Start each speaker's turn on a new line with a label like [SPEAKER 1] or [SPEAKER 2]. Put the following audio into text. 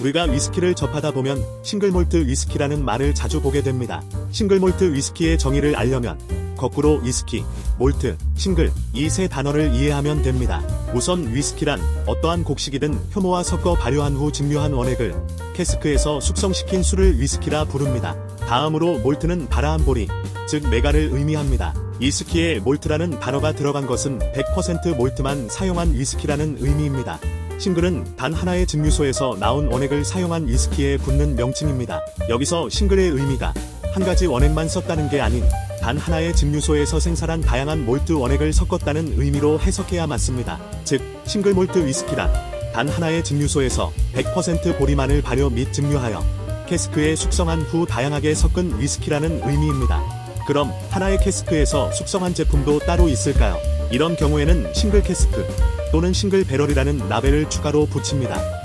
[SPEAKER 1] 우리가 위스키를 접하다 보면 싱글몰트 위스키라는 말을 자주 보게 됩니다. 싱글몰트 위스키의 정의를 알려면 거꾸로 위스키, 몰트, 싱글 이 세 단어를 이해하면 됩니다. 우선 위스키란 어떠한 곡식이든 효모와 섞어 발효한 후 증류한 원액을 캐스크에서 숙성시킨 술을 위스키라 부릅니다. 다음으로 몰트는 바라한 보리, 즉 메가를 의미합니다. 위스키에 몰트라는 단어가 들어간 것은 100% 몰트만 사용한 위스키라는 의미입니다. 싱글은 단 하나의 증류소에서 나온 원액을 사용한 위스키에 붙는 명칭입니다. 여기서 싱글의 의미가 한 가지 원액만 썼다는 게 아닌 단 하나의 증류소에서 생산한 다양한 몰트 원액을 섞었다는 의미로 해석해야 맞습니다. 즉, 싱글 몰트 위스키란 단 하나의 증류소에서 100% 보리만을 발효 및 증류하여 캐스크에 숙성한 후 다양하게 섞은 위스키라는 의미입니다. 그럼 하나의 캐스크에서 숙성한 제품도 따로 있을까요? 이런 경우에는 싱글 캐스크 또는 싱글 배럴이라는 라벨을 추가로 붙입니다.